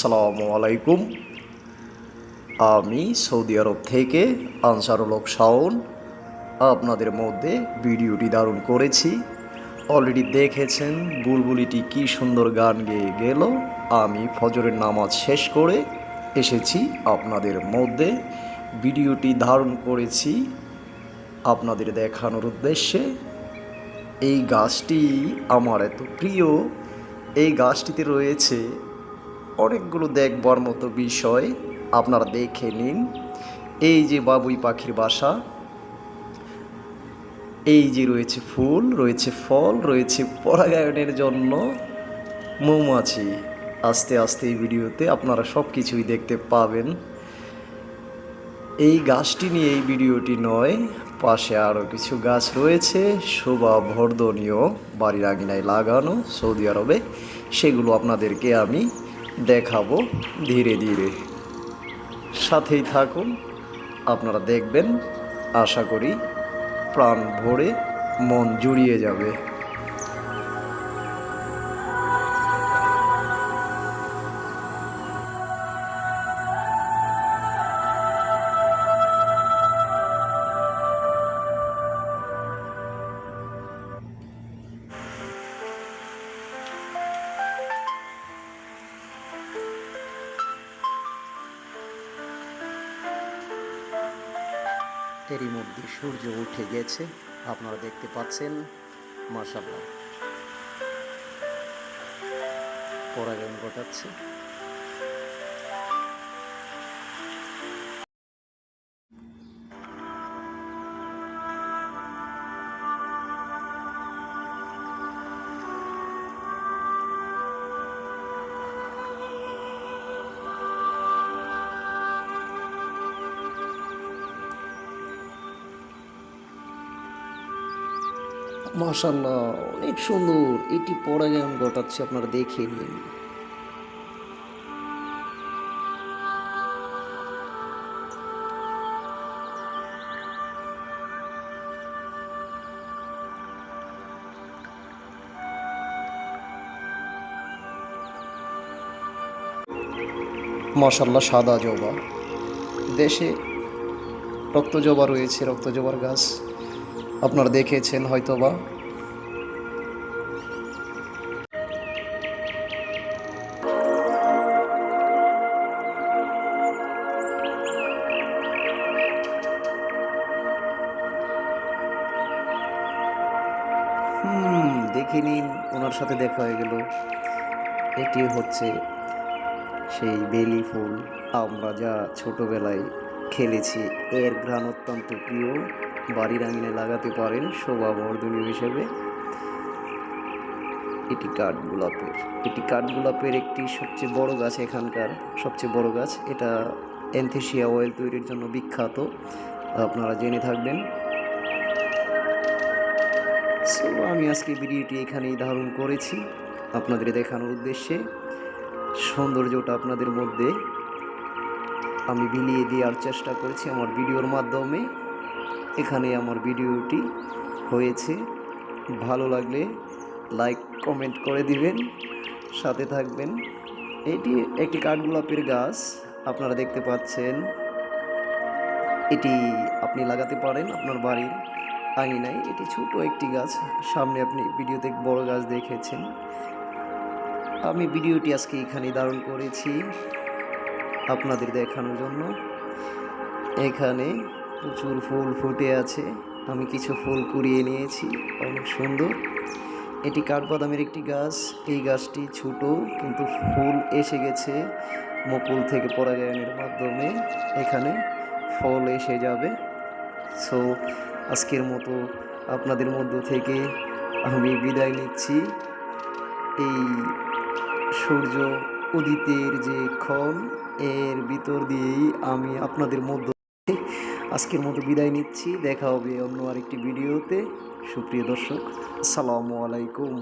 আসসালামু আলাইকুম। আমি সৌদি আরব থেকে আনসারুল হক শাওন। আপনাদের মধ্যে ভিডিওটি দারুণ করেছি। অলরেডি দেখেছেন বুলবুলিটি কি সুন্দর গান গেয়ে গেল। আমি ফজরের নামাজ শেষ করে এসেছি আপনাদের মধ্যে। ভিডিওটি ধারণ করেছি আপনাদের দেখানোর উদ্দেশ্যে। এই গাছটি আমার এত প্রিয়। এই গাছটিতে রয়েছে অনেকগুলো দেখবার মতো বিষয় আপনারা দেখে নিন। এই যে বাবুই পাখির বাসা, এই যে রয়েছে ফুল, রয়েছে ফল, রয়েছে পরাগায়নের জন্য মৌমাছি। আস্তে আস্তে এই ভিডিওতে আপনারা সব কিছুই দেখতে পাবেন। এই গাছটি নিয়ে এই ভিডিওটি নয়, পাশে আরও কিছু গাছ রয়েছে, শোভা বর্ধনীয় বাড়ির আঙিনায় লাগানো সৌদি আরবে। সেগুলো আপনাদেরকে আমি দেখাবো ধীরে ধীরে। সাথেই থাকুন আপনারা দেখবেন আশা করি প্রাণ ভরে মন জুড়িয়ে যাবে। এরই মধ্যে সূর্য উঠে গেছে। আপনারা দেখতে পাচ্ছেন মাশাল্লাহ পরাগায়ন ঘটাচ্ছে। মাশাল্লাহ অনেক সুন্দর। এটি পরাগায়ন ঘটাচ্ছে, আপনারা দেখে নিন। মাশাল্লাহ সাদা জবা। দেশে রক্ত জবা রয়েছে, রক্ত জবার গাছ। আপনারা দেখেছেন হয়তোবা। হুম, দেখে নিন, ওনার সাথে দেখা হয়ে গেল। এটি হচ্ছে সেই বেলি ফুল। আমরা যা ছোটবেলায় খেলেছি, এর ঘ্রাণ অত্যন্ত প্রিয়। বাড়ির আঙিনে লাগাতে পারেন শোভা বর্ধনীয় হিসেবে। এটি কাঠ গোলাপের এটি কাঠ গোলাপের একটি সবচেয়ে বড় গাছ এখানকার। সবচেয়ে বড় গাছ। এটা অ্যান্থেসিয়া অয়েল তৈরির জন্য বিখ্যাত। আপনারা জেনে থাকবেন। সো আমি আজকে ভিডিওটি এখানেই ধারণ করেছি আপনাদের দেখানোর উদ্দেশ্যে। সৌন্দর্যটা আপনাদের মধ্যে আমি বিলিয়ে দেওয়ার চেষ্টা করেছি আমার ভিডিওর মাধ্যমে। এখানে আমার ভিডিওটি হয়েছে। ভালো লাগলে লাইক কমেন্ট করে দিবেন। সাথে থাকবেন। এটি একটি কাঠগোলাপের গাছ, আপনারা দেখতে পাচ্ছেন। এটি আপনি লাগাতে পারেন আপনার বাড়ির আঙিনায়। এটি ছোট একটি গাছ, সামনে আপনি ভিডিওতে বড় গাছ দেখেছেন। আমি ভিডিওটি আজকে এখানে ধারণ করেছি আপনাদের দেখানোর জন্য। এখানে প্রচুর ফুল ফুটে আছে। আমি কিছু ফুল কুড়িয়ে নিয়েছি। অনেক সুন্দর। এটি কাঠবাদামের একটি গাছ। এই গাছটি ছোট, কিন্তু ফুল এসে গেছে মুকুল থেকে পরাগায়নের মাধ্যমে। এখানে ফল এসে যাবে। সো আজকের মতো আপনাদের মধ্য থেকে আমি বিদায় নিচ্ছি। এই সূর্য উদিতের যে ক্ষণ, এর ভিতর দিয়েই আমি আপনাদের মধ্য আজকের মতো বিদায় নিচ্ছি। দেখা হবে অন্য আরেকটি ভিডিওতে। সুপ্রিয় দর্শক আসসালামু আলাইকুম।